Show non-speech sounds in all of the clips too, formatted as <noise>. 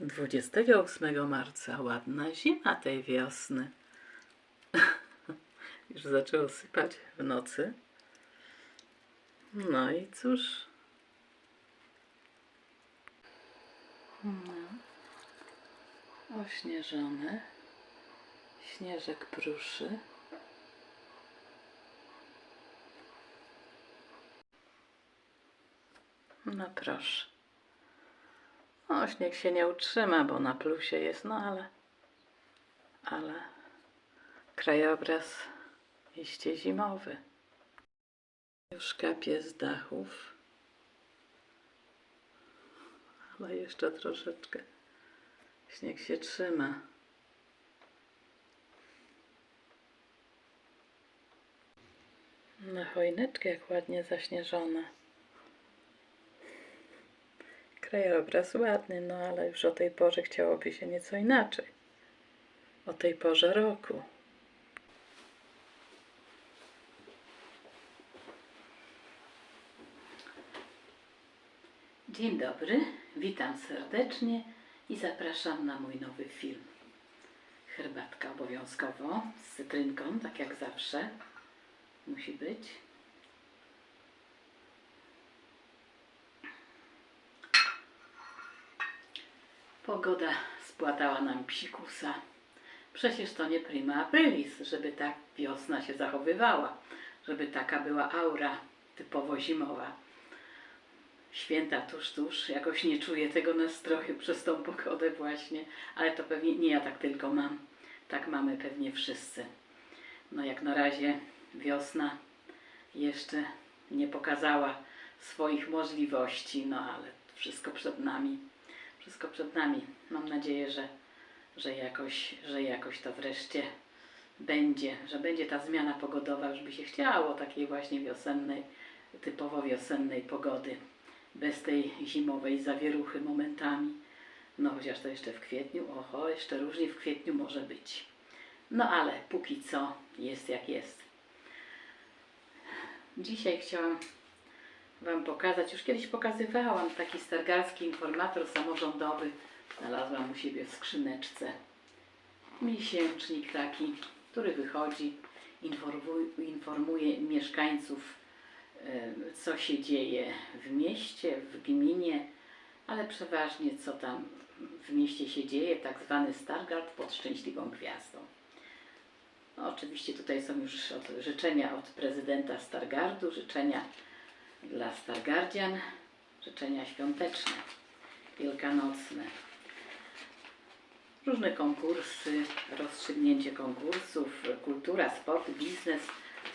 28 marca ładna zima tej wiosny. <laughs> Już zaczęło sypać w nocy. No i cóż. No. Ośnieżone. Śnieżek pruszy. No proszę. O, śnieg się nie utrzyma, bo na plusie jest, no ale, ale krajobraz iście zimowy. Już kapie z dachów, ale jeszcze troszeczkę śnieg się trzyma. Na choineczkę jak ładnie zaśnieżone. Krajobraz ładny, no ale już o tej porze chciałoby się nieco inaczej. O tej porze roku. Dzień dobry, witam serdecznie i zapraszam na mój nowy film. Herbatka obowiązkowo z cytrynką, tak jak zawsze. Musi być. Pogoda spłatała nam psikusa. Przecież to nie prima aprilis, żeby tak wiosna się zachowywała, żeby taka była aura typowo zimowa. Święta tuż, tuż, jakoś nie czuję tego nastroju przez tą pogodę właśnie, ale to pewnie nie ja tak tylko mam. Tak mamy pewnie wszyscy. No jak na razie wiosna jeszcze nie pokazała swoich możliwości, no ale wszystko przed nami wszystko przed nami. Mam nadzieję, że, że, jakoś, że jakoś to wreszcie będzie, że będzie ta zmiana pogodowa, już by się chciało takiej właśnie wiosennej, typowo wiosennej pogody, bez tej zimowej zawieruchy momentami. No chociaż to jeszcze w kwietniu, oho, jeszcze różnie w kwietniu może być. No ale póki co jest jak jest. Dzisiaj chciałam Wam pokazać. Już kiedyś pokazywałam taki stargarski informator samorządowy. Znalazłam u siebie w skrzyneczce. Miesięcznik taki, który wychodzi, informuje, mieszkańców, co się dzieje w mieście, w gminie, ale przeważnie co tam w mieście się dzieje, tak zwany Stargard pod szczęśliwą gwiazdą. No, oczywiście tutaj są już życzenia od prezydenta Stargardu, życzenia dla Stargardzian życzenia świąteczne, wielkanocne. Różne konkursy, rozstrzygnięcie konkursów, kultura, sport, biznes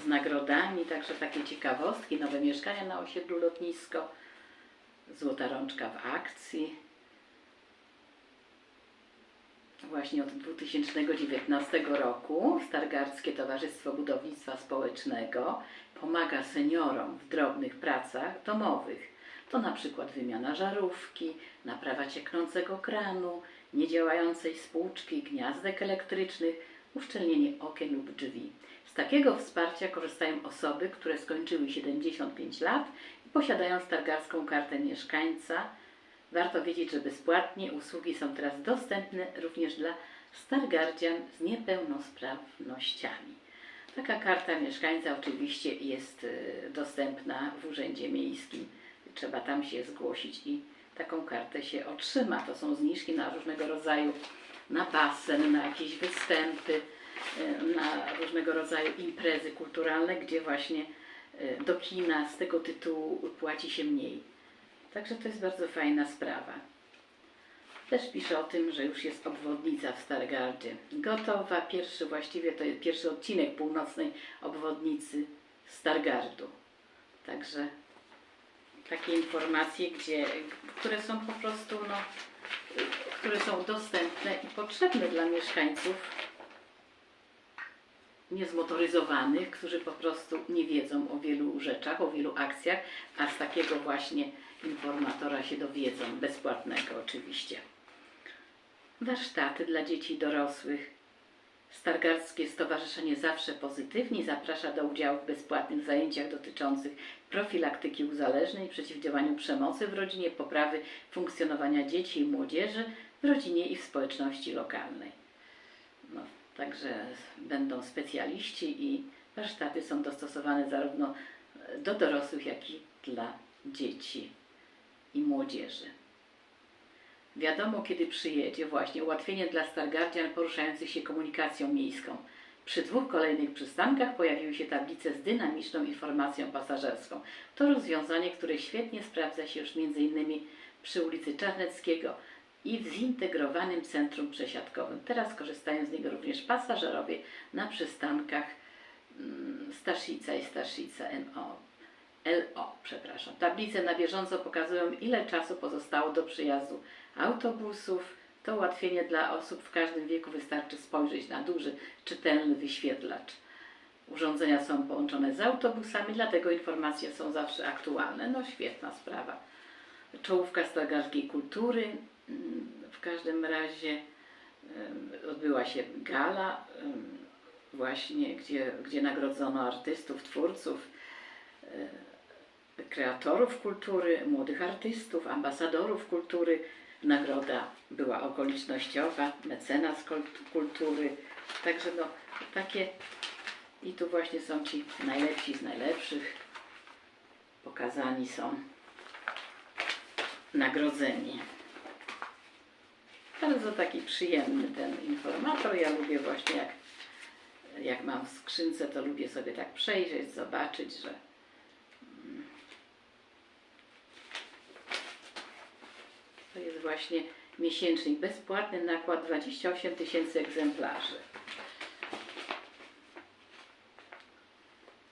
z nagrodami, także takie ciekawostki, nowe mieszkania na osiedlu lotnisko, złota rączka w akcji. Właśnie od 2019 roku Stargardzkie Towarzystwo Budownictwa Społecznego pomaga seniorom w drobnych pracach domowych. To na przykład wymiana żarówki, naprawa cieknącego kranu, niedziałającej spłuczki, gniazdek elektrycznych, uszczelnienie okien lub drzwi. Z takiego wsparcia korzystają osoby, które skończyły 75 lat i posiadają stargarską kartę mieszkańca. Warto wiedzieć, że bezpłatnie usługi są teraz dostępne również dla stargardzian z niepełnosprawnościami. Taka karta mieszkańca oczywiście jest y, dostępna w Urzędzie Miejskim. Trzeba tam się zgłosić i taką kartę się otrzyma. To są zniżki na różnego rodzaju, na basen, na jakieś występy, y, na różnego rodzaju imprezy kulturalne, gdzie właśnie y, do kina z tego tytułu płaci się mniej. Także to jest bardzo fajna sprawa. Też pisze o tym, że już jest obwodnica w Stargardzie. Gotowa, pierwszy właściwie to jest pierwszy odcinek północnej obwodnicy Stargardu. Także takie informacje, gdzie, które są po prostu, no, które są dostępne i potrzebne dla mieszkańców niezmotoryzowanych, którzy po prostu nie wiedzą o wielu rzeczach, o wielu akcjach, a z takiego właśnie informatora się dowiedzą, bezpłatnego oczywiście. Warsztaty dla dzieci i dorosłych. Stargardzkie Stowarzyszenie Zawsze Pozytywni zaprasza do udziału w bezpłatnych zajęciach dotyczących profilaktyki uzależnień, przeciwdziałaniu przemocy w rodzinie, poprawy funkcjonowania dzieci i młodzieży w rodzinie i w społeczności lokalnej. No, także będą specjaliści i warsztaty są dostosowane zarówno do dorosłych, jak i dla dzieci i młodzieży. Wiadomo, kiedy przyjedzie właśnie ułatwienie dla Stargardian poruszających się komunikacją miejską. Przy dwóch kolejnych przystankach pojawiły się tablice z dynamiczną informacją pasażerską. To rozwiązanie, które świetnie sprawdza się już m.in. przy ulicy Czarneckiego i w zintegrowanym centrum przesiadkowym. Teraz korzystają z niego również pasażerowie na przystankach mm, Staszica i Staszica NO. LO, przepraszam. Tablice na bieżąco pokazują, ile czasu pozostało do przyjazdu autobusów. To ułatwienie dla osób w każdym wieku wystarczy spojrzeć na duży, czytelny wyświetlacz. Urządzenia są połączone z autobusami, dlatego informacje są zawsze aktualne. No świetna sprawa. Czołówka Stargardzkiej Kultury. Mm, W każdym razie odbyła się gala właśnie, gdzie, gdzie nagrodzono artystów, twórców, e, kreatorów kultury, młodych artystów, ambasadorów kultury. Nagroda była okolicznościowa, mecenas kult- kultury. Także no, takie i tu właśnie są ci najlepsi z najlepszych. Pokazani są nagrodzeni. Bardzo taki przyjemny ten informator. Ja lubię właśnie jak, jak mam w skrzynce, to lubię sobie tak przejrzeć, zobaczyć, że mm, to jest właśnie miesięcznik bezpłatny nakład 28 tysięcy egzemplarzy.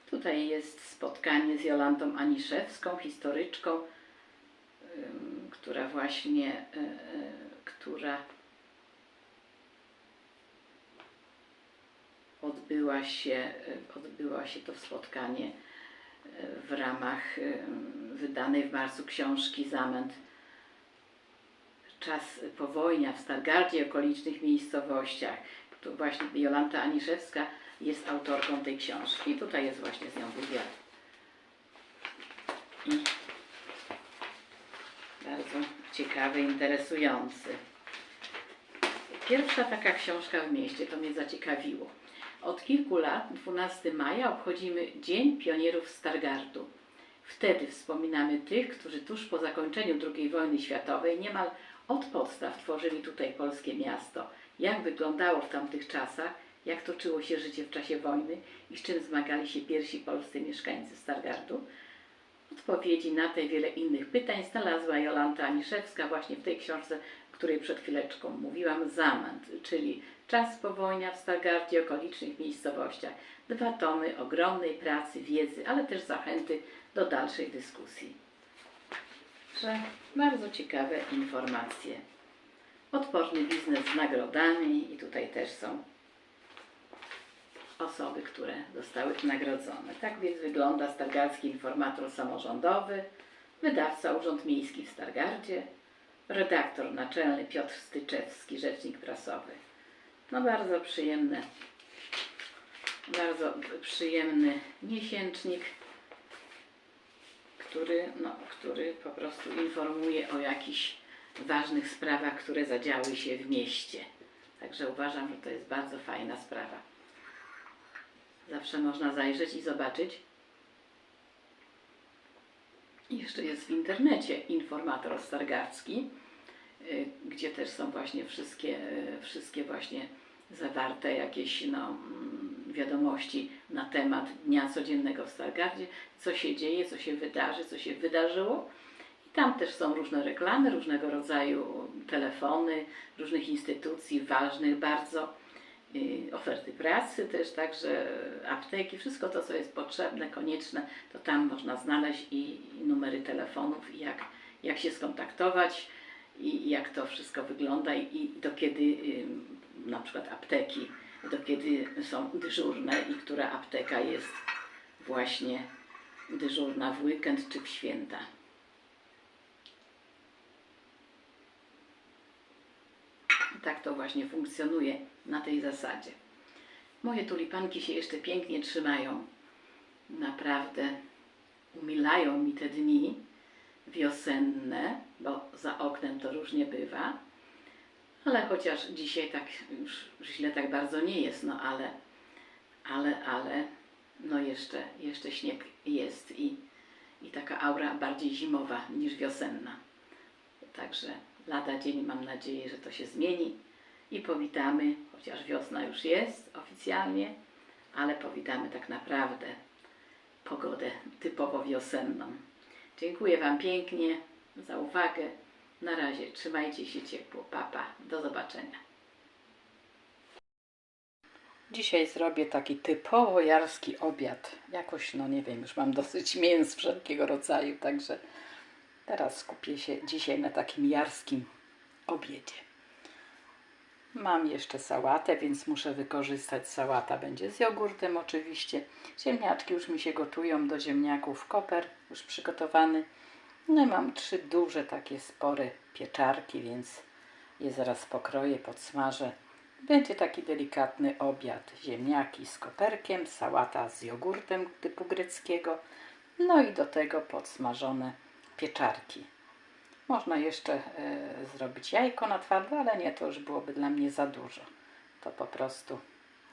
Tutaj jest spotkanie z Jolantą Aniszewską, historyczką, która właśnie, y, y, która odbyła się, y, odbyła się to spotkanie w ramach wydanej w marcu książki Zamęt Czas powojnia w Stargardzie i okolicznych miejscowościach. Tu właśnie Jolanta Aniszewska jest autorką tej książki. Tutaj jest właśnie z nią wywiad. I bardzo ciekawy, interesujący. Pierwsza taka książka w mieście, to mnie zaciekawiło. Od kilku lat, 12 maja, obchodzimy Dzień Pionierów Stargardu. Wtedy wspominamy tych, którzy tuż po zakończeniu II wojny światowej niemal od podstaw tworzyli tutaj polskie miasto. Jak wyglądało w tamtych czasach, jak toczyło się życie w czasie wojny i z czym zmagali się pierwsi polscy mieszkańcy Stargardu. Odpowiedzi na te wiele innych pytań znalazła Jolanta Aniszewska właśnie w tej książce, o której przed chwileczką mówiłam, Zamęt, czyli Czas powojnia w Stargardzie i okolicznych miejscowościach. Dwa tomy ogromnej pracy, wiedzy, ale też zachęty do dalszej dyskusji. Bardzo ciekawe informacje. Odporny biznes z nagrodami i tutaj też są osoby, które zostały nagrodzone. Tak więc wygląda Stargardzki Informator Samorządowy, wydawca Urząd Miejski w Stargardzie, redaktor naczelny Piotr Styczewski, rzecznik prasowy. No bardzo przyjemne, bardzo przyjemny miesięcznik, który, no, który po prostu informuje o jakichś ważnych sprawach, które zadziały się w mieście. Także uważam, że to jest bardzo fajna sprawa. Zawsze można zajrzeć i zobaczyć. Jeszcze jest w internecie informator stargardzki, y, gdzie też są właśnie wszystkie, y, wszystkie właśnie zawarte jakieś no, mm, wiadomości na temat dnia codziennego w Stargardzie, co się dzieje, co się wydarzy, co się wydarzyło. I tam też są różne reklamy, różnego rodzaju telefony, różnych instytucji ważnych bardzo, y, oferty pracy też, także apteki, wszystko to, co jest potrzebne, konieczne, to tam można znaleźć i, numery telefonów, i jak, jak się skontaktować, i jak to wszystko wygląda i, i do kiedy na przykład apteki, do kiedy są dyżurne i która apteka jest właśnie dyżurna w weekend czy w święta. Tak to właśnie funkcjonuje na tej zasadzie. Moje tulipanki się jeszcze pięknie trzymają. Naprawdę umilają mi te dni wiosenne, bo za oknem to różnie bywa. Ale chociaż dzisiaj tak już źle tak bardzo nie jest, no ale, ale, ale, no jeszcze, jeszcze śnieg jest i, i taka aura bardziej zimowa niż wiosenna. Także lada dzień mam nadzieję, że to się zmieni i powitamy, chociaż wiosna już jest oficjalnie, ale powitamy tak naprawdę pogodę typowo wiosenną. Dziękuję Wam pięknie za uwagę. Na razie trzymajcie się ciepło. Papa, do zobaczenia. Dzisiaj zrobię taki typowo jarski obiad. Jakoś, no nie wiem, już mam dosyć mięs wszelkiego rodzaju, także teraz skupię się dzisiaj na takim jarskim obiedzie. Mam jeszcze sałatę, więc muszę wykorzystać sałata. Będzie z jogurtem oczywiście. Ziemniaczki już mi się gotują do ziemniaków. Koper już przygotowany. No i mam trzy duże takie spore pieczarki, więc je zaraz pokroję, podsmażę. Będzie taki delikatny obiad. Ziemniaki z koperkiem, sałata z jogurtem typu greckiego. No i do tego podsmażone pieczarki. Można jeszcze e, zrobić jajko na twardo, ale nie, to już byłoby dla mnie za dużo. To po prostu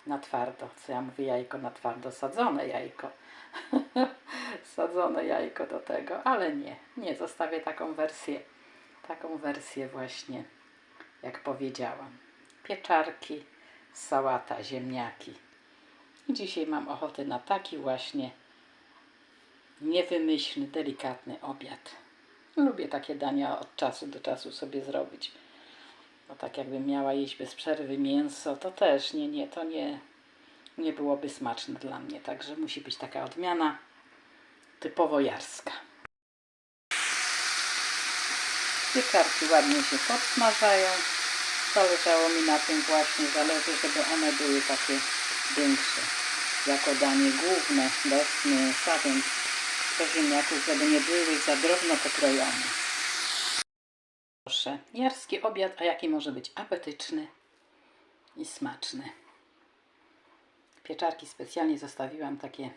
na twardo. Co ja mówię, jajko na twardo, sadzone jajko. <laughs> sadzone jajko do tego, ale nie, nie, zostawię taką wersję, taką wersję właśnie, jak powiedziałam. Pieczarki, sałata, ziemniaki. I dzisiaj mam ochotę na taki właśnie niewymyślny, delikatny obiad. Lubię takie dania od czasu do czasu sobie zrobić. Bo tak jakbym miała jeść bez przerwy mięso, to też nie, nie, to nie, nie byłoby smaczne dla mnie. Także musi być taka odmiana typowo jarska. Pieczarki ładnie się podsmażają. Zależało mi na tym właśnie, zależy, żeby one były takie większe. Jako danie główne, bez mięsa, więc do ziemniaków, żeby nie były za drobno pokrojone. Proszę, jarski obiad, a jaki może być apetyczny i smaczny. Pieczarki specjalnie zostawiłam takie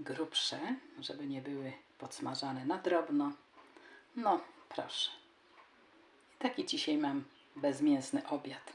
grubsze, żeby nie były podsmażane na drobno. No, proszę. I taki dzisiaj mam bezmięsny obiad.